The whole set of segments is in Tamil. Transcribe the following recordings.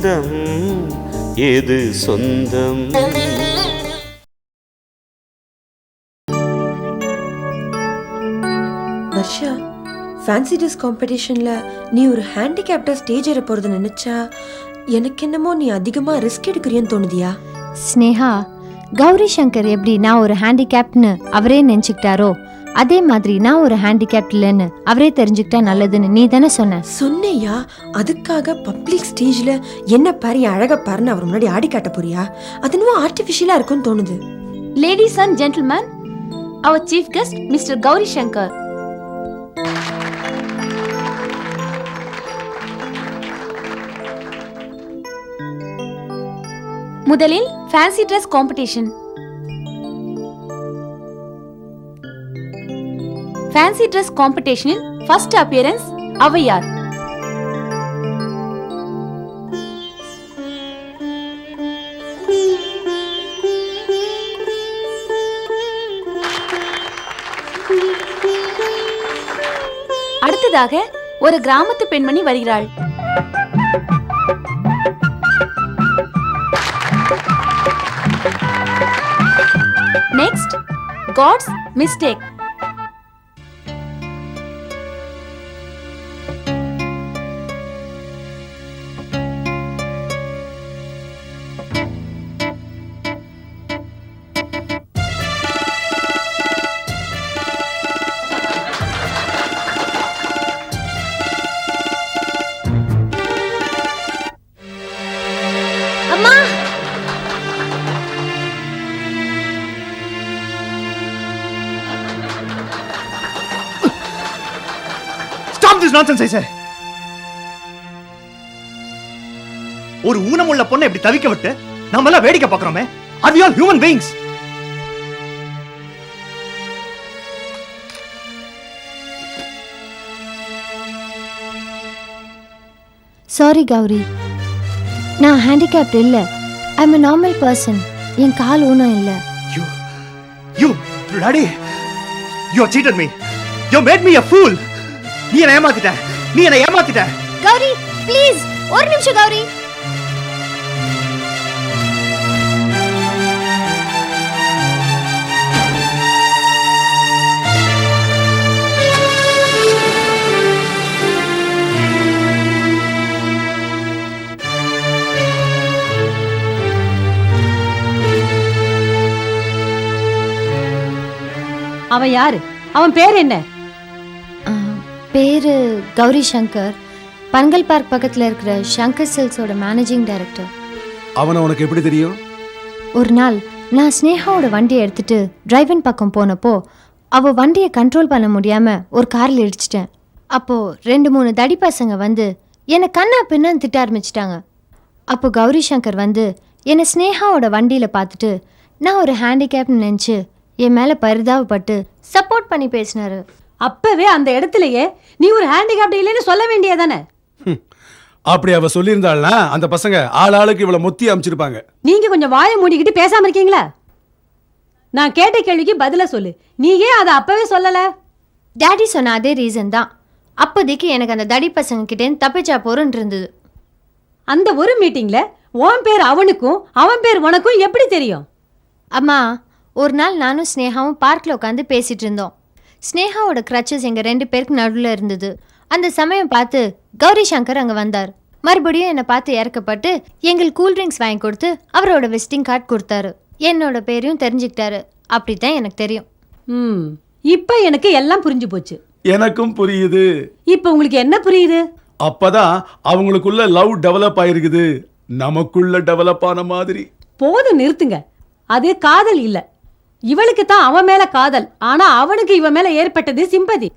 பந்தம் எது சொந்தம்? வர்ஷா ஃபேன்சி ட்ரெஸ் காம்படிஷன்ல நீ ஒரு ஹேண்டிகேப்டா ஸ்டேஜ் ஏற போறது நினைச்சா எனக்கு என்னமோ நீ அதிகமா ரிஸ்க் எடுக்கிறியோன்னு தோணுதியா? ஸ்னேகா கௌரி சங்கர் எப்படி நான் ஒரு ஹேண்டிகேப்ட்னு அவரே நினச்சிக்கிட்டாரோ? அதே மாதிரி நான் ஒரு ஹேண்டிகேப்ட் இல்லைன்னு அவரே தெரிஞ்சுக்கிட்டா நல்லதுன்னு நீ தானே சொன்ன. சொன்னேயா? அதுக்காக பப்ளிக் ஸ்டேஜ்ல என்ன பாரு என் அழக பாருன்னு அவர் முன்னாடி ஆடி காட்ட போறியா? அது என்னவோ ஆர்டிஃபிஷியலா இருக்கும்னு தோணுது. Ladies and gentleman our chief guest mister Gowri Shankar. முதலில் fancy dress competition fancy dress காம்படிஷனில் ஃபர்ஸ்ட் அப்பியரன்ஸ் அவையார் அடுத்ததாக ஒரு கிராமத்து பெண்மணி வருகிறாள். Next God's mistake this nonsense I ஒரு ஊனமுள்ள பொண்ணை இப்படி தவிக்க விட்டு நாம எல்லாம் வேடிக்கை பார்க்கறோமே. Are we all human beings sorry Gowri நான் ஹேண்டிகேப்ட் இல்லை. ஐம் a நார்மல் பர்சன் என் கால் ஊனம் இல்லை. You you you have cheated me. You made me a fool. நீ என்ன ஏமாத்திட்ட. நீ என்ன ஏமாத்திட்ட. கௌரி ப்ளீஸ் ஒரு நிமிஷம் கௌரி. அவன் யாரு? அவன் பேர் என்ன? பேரு கௌரி சங்கர். பனங்கல் பார்க் பக்கத்தில் இருக்கிற சங்கர் சில்க்ஸோட மேனேஜிங் டைரக்டர் அவனை உனக்கு எப்படி தெரியும்? ஒரு நாள் நான் ஸ்னேகாவோட வண்டியை எடுத்துட்டு டிரைவன் பக்கம் போனப்போ அவ வண்டியை கண்ட்ரோல் பண்ண முடியாம ஒரு காரில் இடிச்சிட்டேன். அப்போ ரெண்டு மூணு தடி பசங்க வந்து என்னை கண்ணா பின்னன்னு திட்ட ஆரம்பிச்சிட்டாங்க. அப்போ கௌரி சங்கர் வந்து என்னை ஸ்னேகாவோட வண்டியில் பார்த்துட்டு நான் ஒரு ஹேண்டிகேப்னு நினச்சி என் மேலே பரிதாபப்பட்டு சப்போர்ட் பண்ணி பேசினாரு. அப்பவே அந்த இடத்துலயே நீ ஒரு ஹேண்டிகேப்ட் இல்லைன்னு சொல்ல வேண்டியதானே. அப்படி அவ சொல்லியிருந்தாள்னா அந்த பசங்க ஆள் ஆளுக்கு இவ்வளவு மொத்தி அமைச்சிருப்பாங்க. நீங்க கொஞ்சம் வாயை மூடிக்கிட்டு பேசாம இருக்கீங்களா? நான் கேட்ட கேள்விக்கு பதில சொல்லு. நீ ஏன் அதை அப்பவே சொல்லல? டேடி சொன்ன அதே ரீசன் தான். அப்போதைக்கு எனக்கு அந்த தடி பசங்க கிட்டேருந்து தப்பிச்சா போறேன்னு இருந்தது. அந்த ஒரு மீட்டிங்ல உன் பேர் அவனுக்கும் அவன் பேர் உனக்கும் எப்படி தெரியும்? அம்மா ஒரு நாள் நானும் ஸ்னேகாவும் பார்க்கில் உட்காந்து பேசிட்டு இருந்தோம். ஸ்னேகாவோட க்ரச்சஸ் எங்கள் ரெண்டு பேருக்கு நடுவில் இருந்தது. அந்த சமயம் பார்த்து கௌரி சங்கர் அங்கே வந்தார். மறுபடியும் என்னை பார்த்து இறக்கப்பட்டு எங்களுக்கு கூல் ட்ரிங்க்ஸ் வாங்கி கொடுத்து அவரோட விசிட்டிங் கார்டு கொடுத்தாரு. என்னோட பேரையும் தெரிஞ்சுக்கிட்டாரு. அப்படி தான் எனக்கு தெரியும். ம். இப்ப எனக்கு எல்லாம் புரிஞ்சு போச்சு. எனக்கும் புரியுது. இப்ப உங்களுக்கு என்ன புரியுது? அப்பதான் அவங்களுக்குள்ள லவ் டெவலப் ஆயிருக்குது. நமக்குள்ள டெவலப் ஆன மாதிரி. போதும் நிறுத்துங்க. அது காதல் இல்ல. இவளுக்கு தான் அவன் மேல காதல். ஆனா அவனுக்கு இவன் மேல ஏற்பட்டது சிம்பதி.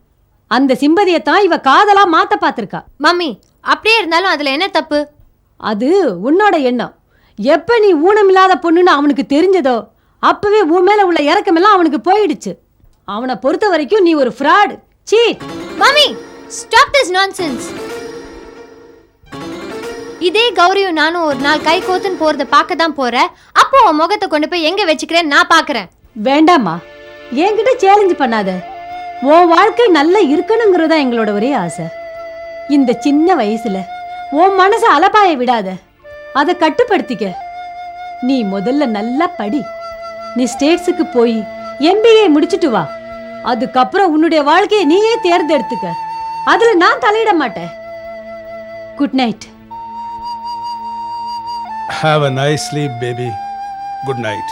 அந்த சிம்பதியை தான் இவ காதலா மாத்த பார்த்திருக்கா. மம்மி அப்படியே இருந்தாலும் அதில் என்ன தப்பு? அது உன்னோட எண்ணம். எப்ப நீ ஊனமில்லாத பொண்ணுன்னு அவனுக்கு தெரிஞ்சதோ அப்பவே உன் மேல உள்ள இறக்கமெல்லாம் அவனுக்கு போயிடுச்சு. அவனை பொறுத்த வரைக்கும் நீ ஒரு fraud cheat mummy stop this nonsense இதே கௌரியும் நானும் ஒரு நாள் கை கோத்துன்னு போறத பார்க்க தான் போற அப்போ உன் முகத்தை கொண்டு போய் எங்க வச்சுக்கிறேன் நான் பார்க்கறேன். வேண்டாம்மா. என்கிட்ட சேலஞ்ச் பண்ணாத. உன் வாழ்க்கை நல்லா இருக்கணுங்கிறதா எங்களோட ஒரே ஆசை. இந்த சின்ன வயசுல உன் மனசை அலப்பாய விடாத. அதை கட்டுப்படுத்திக்க. நீ முதல்ல நல்லா படி. நீ ஸ்டேட்ஸுக்கு போய் எம்பிஏ முடிச்சிட்டு வா. அதுக்கப்புறம் உன்னுடைய வாழ்க்கையை நீயே தேர்ந்தெடுத்துக்க. அதுல நான் தலையிட மாட்டேன். Good night have a nice sleep baby good night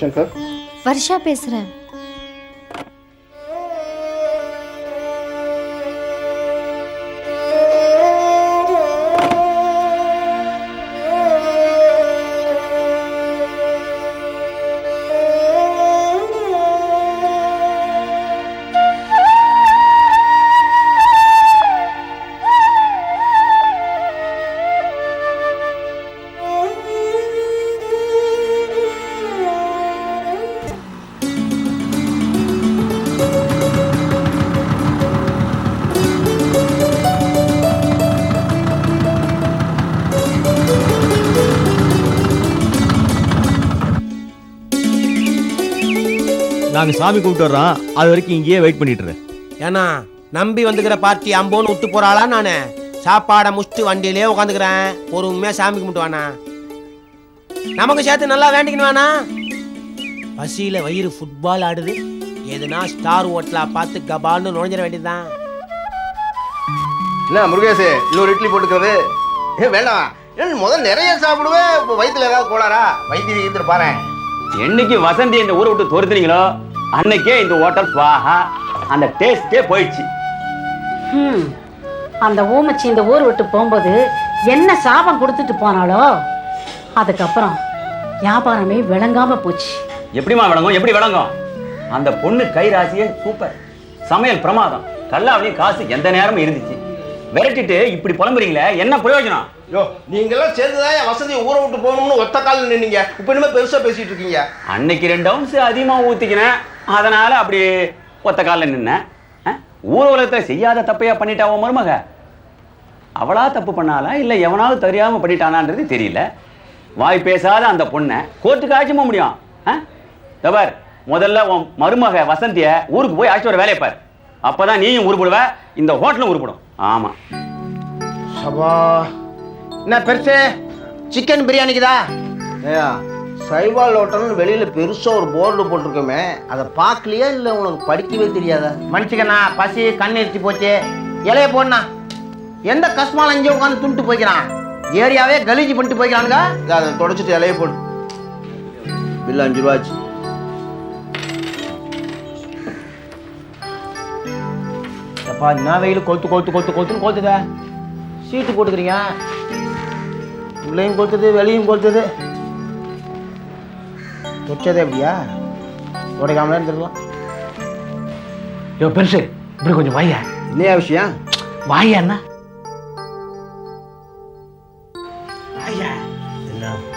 Gauri sir Varsha பேசுறேன். நாங்க சாமி கும்பிட்டு வர்றோம் அது வரைக்கும் இங்கேயே வெயிட் பண்ணிட்டு. ஏன்னா நம்பி வந்துக்கிற பார்ட்டி அம்போன்னு விட்டு போறாளா நானு? சாப்பாடை முடிச்சுட்டு வண்டியிலே உட்காந்துக்கிறேன் பொறுமையா சாமி கும்பிட்டு வாண்ணா நமக்கு சேர்த்து நல்லா வேண்டிக்கணும் வேணா பசியில வயிறு ஃபுட்பால் ஆடுது. எதுனா ஸ்டார் ஹோட்டலா பார்த்து கபால்னு நுழைஞ்சிட வேண்டியதுதான். என்ன முருகேசு இன்னொரு இட்லி போட்டுக்கிறது? ஏ வேண்டாம். ஏன் முதல் நிறைய சாப்பிடுவேன். இப்போ வயிற்றுல ஏதாவது கோளாரா வைத்தியம் இருந்துட்டு பாரு என்னைக்கு வசந்தி இந்த ஊரை விட்டு துரத்துனீங்களோ அன்னைக்கே இந்த ஹோட்டல் சுவாஹா அந்த டேஸ்டே போயிடுச்சு. அந்த ஊமச்சி இந்த ஊர் விட்டு போகும்போது என்ன சாபம் கொடுத்துட்டு போனாலோ அதுக்கப்புறம் வியாபாரமே விளங்காம போச்சு. எப்படிமா விளங்கும்? எப்படி விளங்கும்? அந்த பொண்ணு கை ராசியே சூப்பர் சமையல் பிரமாதம். கல்லாவிலையும் காசு எந்த நேரமும் இருந்துச்சு. விரட்டிட்டு இப்படி புலம்புறீங்களே என்ன பிரயோஜனம்? யோ நீங்கெல்லாம் சேர்ந்துதான் என் வசதியை ஊரை விட்டு போகணும்னு ஒத்த காலில் நின்னீங்க. இப்போ இனிமே பெருசா பேசிட்டு இருக்கீங்க. அன்னைக்கு ரெண்டு அவுன்ஸ் அதிகமாக ஊற்றிக்கினேன் அதனால அப்படி ஒத்த காலில் நின்னேன். ஊர் உலகத்தில் செய்யாத தப்பையா பண்ணிட்டா உன் மருமக? அவளா தப்பு பண்ணாலா இல்லை எவனாவது தெரியாமல் பண்ணிட்டானான்றது தெரியல. வாய் பேசாத அந்த பொண்ணை கோர்ட்டுக்கு ஆச்சுமா முடியும். ஆ? தவர் முதல்ல உன் மருமக வசந்திய ஊருக்கு போய் ஆச்சு வர வேலையை பார். அப்பதான் நீயும் உருப்படுவ இந்த ஹோட்டலும் உருப்படும். ஆமா. சபா என்ன பெருசு? சிக்கன் பிரியாணிக்குதா ஏயா சைவால் ஹோட்டல்னு வெளியில பெருசா ஒரு போர்டு போட்டிருக்கோமே. அதை பார்க்கலையா இல்லை உனக்கு படிக்கவே தெரியாதா? மனுஷக்கண்ணா பசி கண் எரிச்சு போச்சு. இலைய போடணா எந்த கஸ்மால் அங்கே உட்காந்து துண்டு போய்க்கிறான்? ஏரியாவே கலீஜி பண்ணிட்டு போய்க்கிறானுங்க. அதை தொடச்சிட்டு இலைய போடு. பில் அஞ்சு ரூபாச்சு அப்பா என்ன வெயில்? கொளுத்து கொளுத்து கொளுத்து கொளுத்துன்னு கொளுத்துதா. சீட்டு போட்டுக்கிறீங்க. உள்ளேயும் கொளுத்துது வெளியும் கொளுத்துது தொச்சதே எப்படியா? உடைக்காமலே இருந்துடலாம் யோ பெருசு இப்படி கொஞ்சம் வாயா. என்னையா விஷயம்? வாயா என்ன?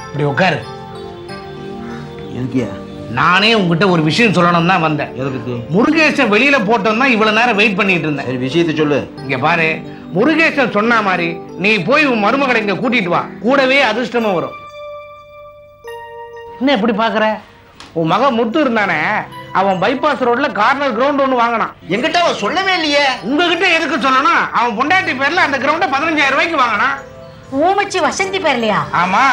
இப்படி உட்காரு. எதுக்கியா நானே உங்ககிட்ட ஒரு விஷயம் சொல்லணும் தான் வந்தேன். எதுக்கு முருகேசன் வெளியில போட்டோம் தான் இவ்வளவு நேரம் வெயிட் பண்ணிட்டு இருந்தேன். விஷயத்தை சொல்லு. இங்க பாரு முருகேசன் சொன்ன மாதிரி நீ போய் உன் மருமகளை இங்க கூட்டிட்டு வா. கூடவே அதிர்ஷ்டமும் வரும். என்ன எப்படி பாக்குற? உன் மகன் முத்து இருந்தானே அவன் பைபாஸ் ரோட்ல கார்னர் கிரவுண்ட் ஒன்று வாங்கினான். என்கிட்ட அவன் சொல்லவே இல்லையே. உங்ககிட்ட எதுக்கு சொல்லணும் அவன் பொண்டாட்டி பேர்ல அந்த கிரவுண்ட பதினஞ்சாயிரம் ரூபாய்க்கு வாங்கினான். ஊமச்சி வசந்தி பேர்லையா ஆமா.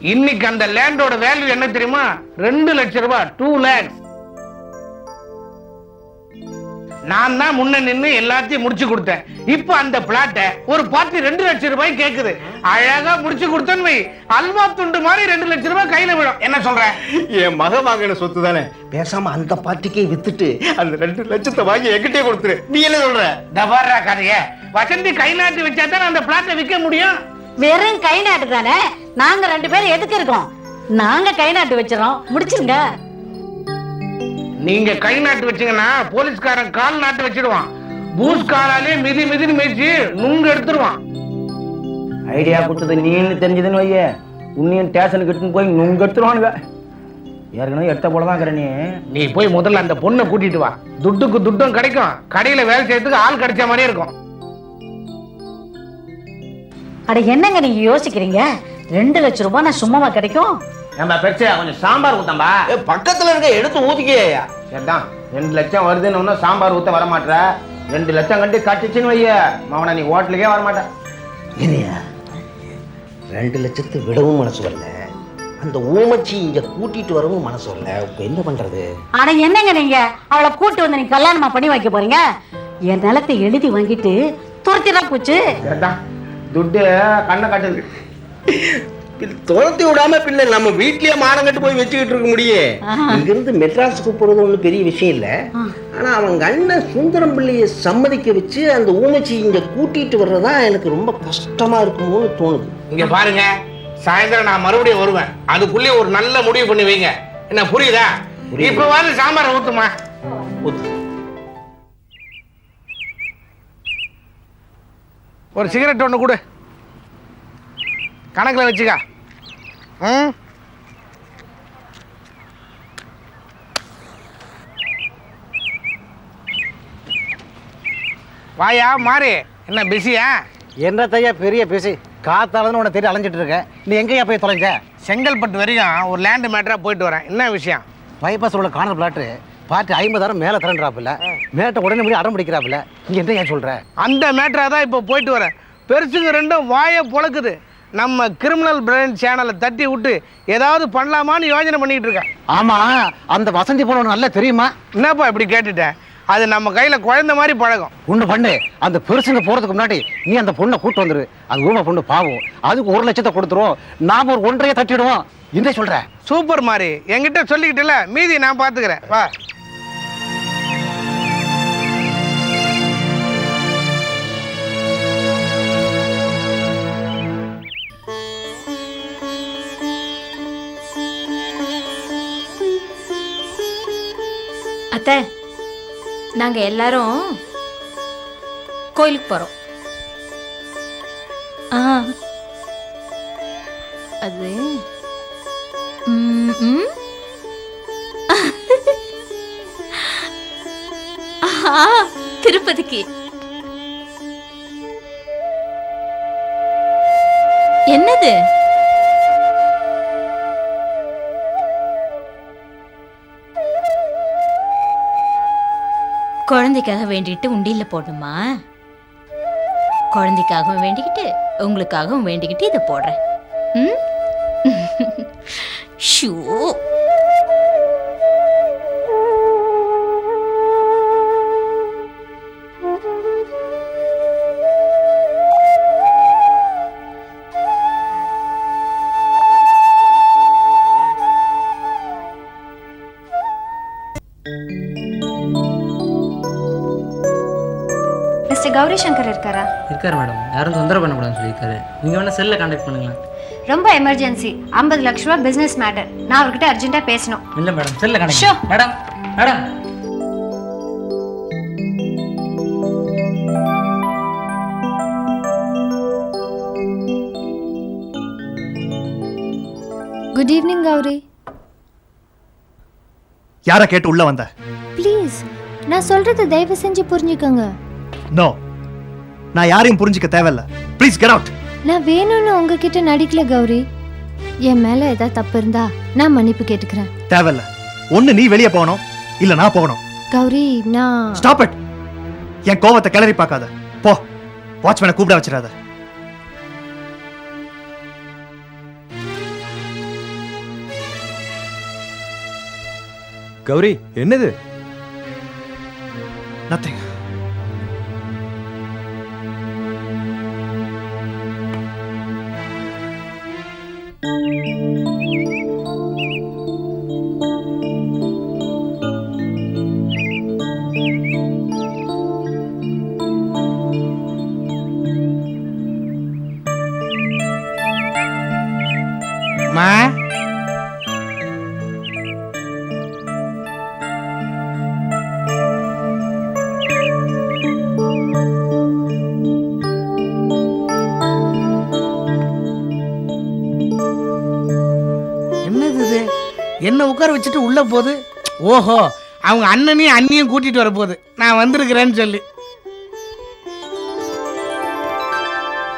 இன்னைக்கு அந்த லேண்டோட வேல்யூ என்ன தெரியுமா? ரெண்டு லட்சம் ரூபாய் டூ லேக்ஸ் நான் தான் முன்ன நின்னு எல்லாத்தையும் முடிச்சு கொடுத்தேன். இப்போ அந்த பிளாட்டை ஒரு பார்ட்டி ரெண்டு லட்சம் ரூபாய் கேக்குது. அழகா முடிச்சு கொடுத்தேன்னு வை. அல்வா துண்டு மாதிரி ரெண்டு லட்சம் ரூபாய் கையில விடும் என்ன சொல்ற? என் மக வாங்கின சொத்து தானே? பேசாம அந்த பார்ட்டிக்கே வித்துட்டு அந்த ரெண்டு லட்சத்தை வாங்கி என்கிட்டே கொடுத்துரு. நீ என்ன சொல்ற? தவறா கதைய. வசந்தி கை நாட்டி வச்சா தான் அந்த பிளாட்டை விற்க முடியும்? வெறும் கை நாட்டு தானே? நாங்க ரெண்டு பேரும் எதுக்கு இருக்கோம்? நாங்க கை நாட்டு வச்சிடறோம். முடிச்சிருங்க. நீங்க கை நாட்டு வச்சீங்கன்னா போலீஸ்காரன் கால் நாட்டு வச்சிடுவான். பூஸ் காலாலே மிதி மிதின்னு மேய்ச்சி நுங்கு எடுத்துருவான். ஐடியா கொடுத்தது நீன்னு தெரிஞ்சதுன்னு வையே. உன்னையும் ஸ்டேஷனுக்கு எடுத்துன்னு போய் நுங்க எடுத்துருவானுங்க. ஏற்கனவே எடுத்த போல தான் இருக்கிற நீ. நீ போய் முதல்ல அந்த பொண்ணை கூட்டிட்டு வா. துட்டுக்கு துட்டும் கிடைக்கும். கடையில வேலை செய்யறதுக்கு ஆள் கிடைச்ச மாதிரியே இருக்கும். அட என்னங்க நீங்க யோசிக்கிறீங்க? ரெண்டு லட்சம் ரூபாய் நான் சும்மாவா கிடைக்கும்? நம்ம பெருசா கொஞ்சம் சாம்பார் ஊத்தம்பா. பக்கத்துல இருக்க எடுத்து ஊத்திக்கேயா சரிதான். ரெண்டு லட்சம் வருதுன்னு ஒன்றும் சாம்பார் ஊத்த வர மாட்டேற ரெண்டு லட்சம் கட்டி கட்டிச்சுன்னு வைய. மவனை நீ ஹோட்டலுக்கே வர மாட்டேன் இல்லையா ரெண்டு லட்சத்து விடவும் மனசு வரல. அந்த ஊமச்சி இங்க கூட்டிட்டு வரவும் மனசு வரல. இப்ப என்ன பண்றது? ஆனா என்னங்க நீங்க? அவளை கூட்டு வந்து நீங்க கல்யாணமா பண்ணி வைக்க போறீங்க? என் நிலத்தை எழுதி வாங்கிட்டு துரத்திடா போச்சு. துட்டு கண்ணை காட்டுது. துரத்தி விடாம பின்ன நம்ம வீட்லயே மானம் கட்டு போய் வச்சுக்கிட்டு இருக்க முடியும் இங்க இருந்து மெட்ராஸுக்கு போறது ஒண்ணும் பெரிய விஷயம் இல்ல. ஆனா அவங்க அண்ணன் சுந்தரம் பிள்ளைய சம்மதிக்க வச்சு அந்த ஊமச்சி இங்க கூட்டிட்டு வர்றதா எனக்கு ரொம்ப கஷ்டமா இருக்குமோன்னு தோணுது. இங்க பாருங்க சாயந்தரம் நான் மறுபடியும் வருவேன். அதுக்குள்ளே ஒரு நல்ல முடிவு பண்ணி வைங்க. என்ன புரியுதா? இப்ப வந்து சாம்பார் ஊத்துமா? ஒரு சிகரெட் ஒன்று கொடு. கணக்கில் வச்சுக்க. ம்? வாயா மாறி. என்ன பிஸியா? என்னத்தையா பெரிய பேசி காத்தாலன்னு உனக்கு தெரிய அலைஞ்சிட்டு இருக்கேன். நீ எங்கேயா போய் தொலைஞ்ச? செங்கல்பட்டு வரைக்கும் ஒரு லேண்டு மேட்டராக போயிட்டு வரேன். என்ன விஷயம்? பைபாஸ் உள்ள காணல் பிளாட்டு பார்ட்டி ஐம்பதாயிரம் மேலே திரண்டுறாப்புல மேட்டை உடனே முடி அடம் பிடிக்கிறாப்புல. நீ என்ன ஏன் சொல்ற? அந்த மேட்டராக தான் இப்போ போயிட்டு வரேன். பெருசுங்க ரெண்டும் வாயை பொழக்குது. நம்ம கிரிமினல் பிரெயின் சேனலை தட்டி விட்டு ஏதாவது பண்ணலாமான்னு யோசனை பண்ணிட்டு இருக்கேன். ஆமா அந்த வசந்தி போன நல்லா தெரியுமா? என்னப்பா இப்படி கேட்டுட்டேன்? அது நம்ம கையில குழந்தை மாதிரி பழகும். ஒண்ணு பண்ணு அந்த பெருசுங்க போறதுக்கு முன்னாடி நீ அந்த பொண்ணை கூட்டு வந்துரு. அந்த ஊமை பொண்ணு பாவம். அதுக்கு ஒரு லட்சத்தை கொடுத்துருவோம் நாம ஒரு ஒன்றைய தட்டிடுவோம். என்ன சொல்ற? சூப்பர் மாதிரி என்கிட்ட சொல்லிக்கிட்டல மீதி நான் பார்த்துக்கிறேன் வா. நாங்க எல்லாரும் கோயிலுக்கு போறோம். ஆ. அது திருப்பதிக்கு. என்னது? குழந்தைக்காக வேண்டிட்டு உண்டியில் போடணுமா? குழந்தைக்காகவும் வேண்டிக்கிட்டு உங்களுக்காகவும் வேண்டிக்கிட்டு இதை போடுறேன். ம்? மிஸ்டர் கௌரி சங்கர் இருக்காரா? இருக்காரு மேடம். யாரும் தொந்தரவு பண்ணக்கூடாதுன்னு சொல்லியிருக்காரு. நீங்கள் வேணால் செல்லில் கான்டாக்ட் பண்ணுங்களேன். ரொம்ப எமர்ஜென்சி ஐம்பது லட்ச ரூபா பிசினஸ் மேட்டர் நான் அவர்கிட்ட அர்ஜென்ட்டா பேசணும். இல்லை மேடம் செல்லில் show. Contact madam madam. Good evening Gauri யார கேட்டு உள்ள வந்த? ப்ளீஸ் நான் சொல்றதை தயவு செஞ்சு புரிஞ்சுக்கோங்க. நோ நான் யாரையும் புரிஞ்சுக்க தேவையில்ல. ப்ளீஸ் கெட் அவுட் நான் வேணும்னு உங்ககிட்ட நடிக்கல கௌரி. என் மேல ஏதாவது தப்பு இருந்தா நான் மன்னிப்பு கேட்டுக்கிறேன். தேவையில்ல. ஒண்ணு நீ வெளியே போகணும் இல்ல நான் போகணும். கௌரி நான் ஸ்டாப் இட் என் கோவத்தை கிளறி பார்க்காத. போ. வாட்ச்மேனை கூப்பிட வச்சிடாத. கௌரி என்னது? நத்திங் உள்ள போகுது ஓஹோ அவங்க அண்ணனையும் அண்ணியும் கூட்டிட்டு வர போகுது நான் வந்திருக்கிறேன்னு சொல்லி.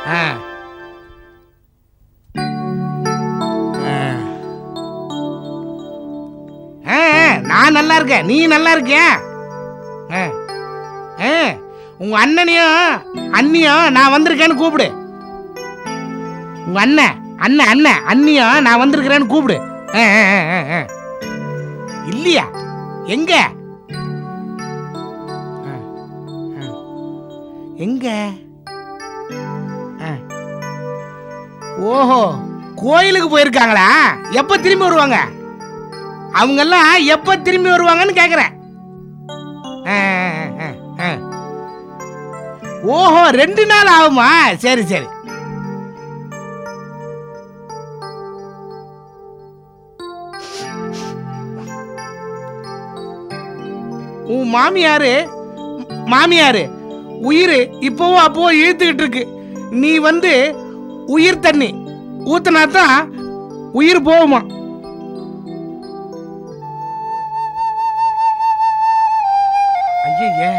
ஆ. நான் நல்லா இருக்கேன். நீ நல்லா இருக்கியா? உங்க அண்ணனையும் அண்ணியும் நான் வந்திருக்கேன்னு கூப்பிடு. உங்க அண்ணன் அண்ணன் அண்ணன் அண்ணியும் நான் வந்திருக்கிறேன்னு கூப்பிடு. ஆ, ஆ, ஆ, ஆ. இல்லையா? எங்க? ஆ. எங்க? ஓஹோ கோயிலுக்கு போயிருக்காங்களா? எப்ப திரும்பி வருவாங்க? அவங்க எல்லாம் எப்ப திரும்பி வருவாங்கன்னு கேக்குறேன். ஓஹோ ரெண்டு நாள் ஆகுமா? சரி சரி. மாமியாரு மாமியாரு உயிர் இப்போவும் அப்போவும் இழுத்துக்கிட்டு இருக்கு. நீ வந்து உயிர் தண்ணி ஊத்தினா தான் உயிர் போகுமா? ஐயே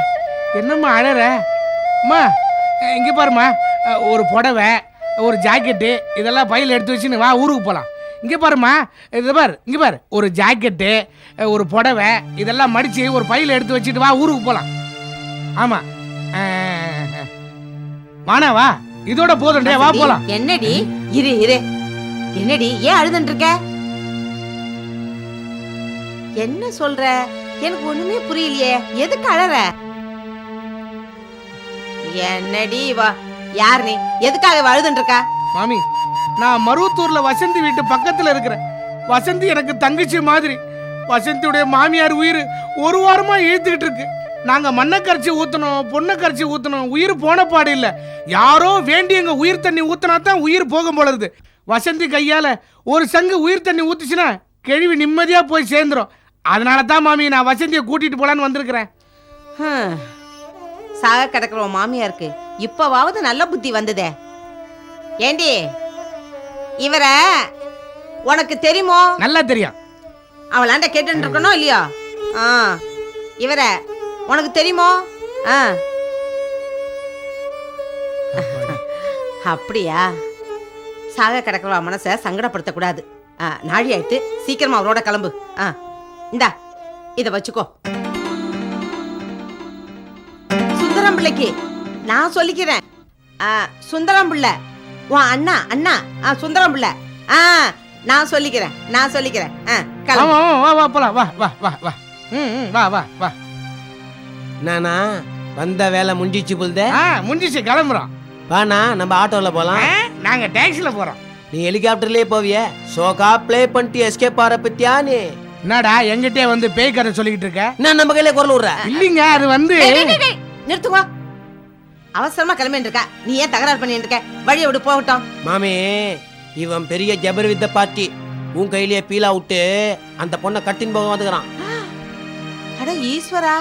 என்னம்மா அழற? அம்மா பாருமா பாரும்மா ஒரு புடவை ஒரு ஜாக்கெட்டு இதெல்லாம் பையில் எடுத்து வச்சுன்னு வா ஊருக்கு போகலாம் இங்கே பாரும்மா இது பார் இங்கே பார். ஒரு ஜாக்கெட்டு ஒரு புடவை இதெல்லாம் மடித்து ஒரு பையில் எடுத்து வச்சுட்டு வா ஊருக்கு போகலாம் ஆமாம் வானா வா. இதோட போதும்டே வா போகலாம் என்னடி? இரு இரு. என்னடி ஏன் அழுதுன்னு இருக்க? என்ன சொல்ற? எனக்கு ஒண்ணுமே புரியலையே. எதுக்கு அழற? என்னடி வா யார் நீ? எதுக்காக அழுதுன்னு இருக்கா? மாமி நான் மருவத்தூர்ல வசந்தி வீட்டு பக்கத்துல இருக்கிறேன். வசந்தி எனக்கு தங்கச்சி மாதிரி. வசந்தியுடைய மாமியார் உயிர் ஒரு வாரமா இழுத்துக்கிட்டு இருக்கு. நாங்க மண்ணை கரைச்சி ஊத்தணும் பொண்ணை கரைச்சி ஊத்தணும் உயிர் போன பாடு இல்ல. யாரோ வேண்டி எங்க உயிர் தண்ணி ஊத்தினா தான் உயிர் போகும் போல இருக்குது. வசந்தி கையால ஒரு சங்கு உயிர் தண்ணி ஊத்துச்சுன்னா கேள்வி நிம்மதியா போய் சேர்ந்துரும். அதனால தான் மாமி நான் வசந்தியை கூட்டிட்டு போலான்னு வந்திருக்கிறேன். சாக கிடக்குறவன் மாமியாருக்கு இப்பவாவது நல்ல புத்தி வந்ததே. ஏண்டி இவர உனக்கு தெரியுமோ? நல்லா தெரியும். அவளாண்ட கேட்டுட்டு இருக்கணும் இல்லையா? ஆ. இவர உனக்கு தெரியுமோ? ஆ. அப்படியா? சாக கிடக்கிறவ மனசை சங்கடப்படுத்தக்கூடாது. நாழி ஆயிட்டு சீக்கிரமா அவரோட கிளம்பு. ஆ. இந்தா இதை வச்சுக்கோ. சுந்தரம் பிள்ளைக்கு நான் சொல்லிக்கிறேன். சுந்தரம் பிள்ளை உன் அண்ணா அண்ணா. ஆ சுந்தரம் பிள்ளை. ஆ நான் சொல்லிக்கிறேன் நான் சொல்லிக்கிறேன். ஆ கிளம்பு. ஆமா, வா வா போலாம். வா வா வா வா. ம் ம், வா வா வா. நானா வந்த வேலை முடிஞ்சிச்சு புல்தே. ஆ முடிஞ்சிச்சு கிளம்புறோம். வாண்ணா நம்ம ஆட்டோல போலாம். ஆ, நாங்க டாக்ஸில போறோம். நீ ஹெலிகாப்டர்லயே போவிய. சோகா ப்ளே பண்ணிட்டு எஸ்கேப் ஆற பத்தியா நீ? என்னடா எங்கிட்டே வந்து பேய் கதை சொல்லிக்கிட்டு இருக்க? நான் நம்ம கையில குரல் விடுற இல்லைங்க அது வந்து டேய், டேய், டேய், டேய், நிறுத்துங்க. அவசரமா கிளம்பிட்டு இருக்க நீ ஏன் தகராறு பண்ணிட்டு இருக்க வழியை விட்டு போகட்டும். மாமி இவன் பெரிய ஜபர் வித்த பார்ட்டி உன் கையிலேயே பீலா விட்டு அந்த பொண்ணை கட்டின் போக வந்துக்கிறான். அட ஈஸ்வரா.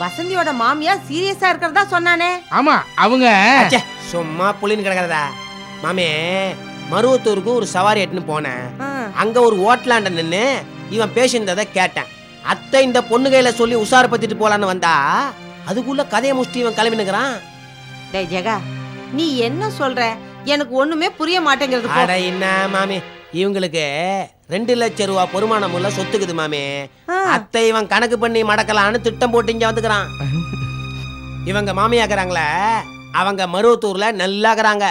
வசந்தியோட மாமியா சீரியஸா இருக்கிறதா சொன்னானே. ஆமா அவங்க அச்சே, சும்மா புள்ளின்னு கிடக்கிறதா மாமே மருவத்தூருக்கு ஒரு சவாரி எட்டுன்னு போனேன். அங்க ஒரு ஓட்டலாண்ட நின்னு இவன் பேசியிருந்ததை கேட்டேன். அத்தை இந்த பொண்ணு கையில சொல்லி உஷார் பத்திட்டு போலான்னு வந்தா அதுக்குள்ள கதையை முடிச்சுட்டு இவன் கிளம்பினுக்கிறான் டேய் ஜெகா நீ என்ன சொல்ற? எனக்கு ஒண்ணுமே புரிய மாட்டேங்கிறது போ. அட என்ன மாமி? இவங்களுக்கு ரெண்டு லட்சம் ரூபா பொறுமானம் உள்ள சொத்துக்குது மாமி. அத்தை இவன் கணக்கு பண்ணி மடக்கலான்னு திட்டம் போட்டு இங்க வந்துக்கிறான். இவங்க மாமியாக்குறாங்களே அவங்க மருவத்தூர்ல நல்லாக்குறாங்க.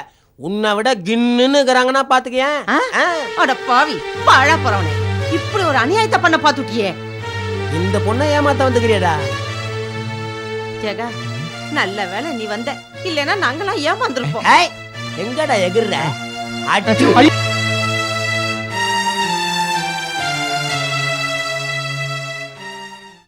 உன்னை விட கின்னுன்னு இருக்கிறாங்கன்னா பாத்துக்கேன் அட பாவி பாழா போறவனே இப்படி ஒரு அநியாயத்தை பண்ண பாத்துட்டியே. இந்த பொண்ணை ஏமாத்த வந்துக்கிறியடா. ஜெகா நல்ல வேளை நீ வந்த. இல்லைன்னா நாங்களாம் ஏமாந்துருப்போம். ஏய், எங்கடா எகிர்ற? அடி